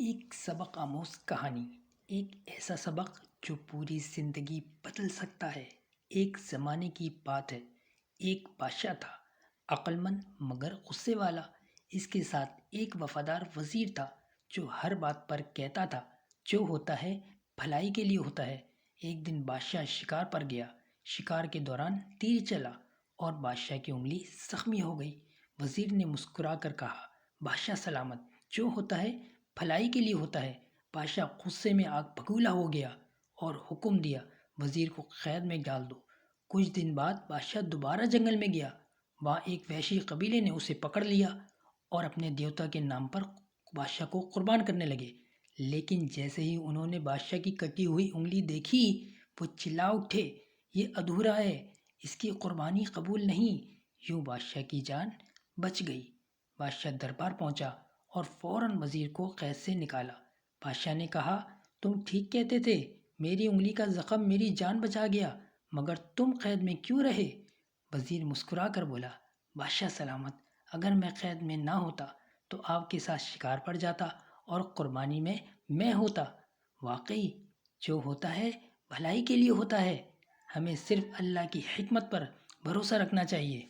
ایک سبق آموز کہانی، ایک ایسا سبق جو پوری زندگی بدل سکتا ہے۔ ایک زمانے کی بات ہے۔ ایک بادشاہ تھا عقلمند مگر غصے والا۔ اس کے ساتھ ایک وفادار وزیر تھا جو ہر بات پر کہتا تھا، جو ہوتا ہے بھلائی کے لیے ہوتا ہے۔ ایک دن بادشاہ شکار پر گیا۔ شکار کے دوران تیر چلا اور بادشاہ کی انگلی زخمی ہو گئی۔ وزیر نے مسکرا کر کہا، بادشاہ سلامت، جو ہوتا ہے بھلائی کے لیے ہوتا ہے۔ بادشاہ غصے میں آگ بھگولا ہو گیا اور حکم دیا، وزیر کو قید میں ڈال دو۔ کچھ دن بعد بادشاہ دوبارہ جنگل میں گیا۔ وہاں ایک وحشی قبیلے نے اسے پکڑ لیا اور اپنے دیوتا کے نام پر بادشاہ کو قربان کرنے لگے۔ لیکن جیسے ہی انہوں نے بادشاہ کی کٹی ہوئی انگلی دیکھی، وہ چلا اٹھے۔ یہ ادھورا ہے، اس کی قربانی قبول نہیں۔ یوں بادشاہ کی جان بچ گئی۔ بادشاہ دربار پہنچا۔ اور فوراً وزیر کو قید سے نکالا۔ بادشاہ نے کہا، تم ٹھیک کہتے تھے، میری انگلی کا زخم میری جان بچا گیا، مگر تم قید میں کیوں رہے؟ وزیر مسکرا کر بولا، بادشاہ سلامت، اگر میں قید میں نہ ہوتا تو آپ کے ساتھ شکار پڑ جاتا اور قربانی میں میں ہوتا۔ واقعی، جو ہوتا ہے، بھلائی کے لیے ہوتا ہے۔ ہمیں صرف اللہ کی حکمت پر بھروسہ رکھنا چاہیے۔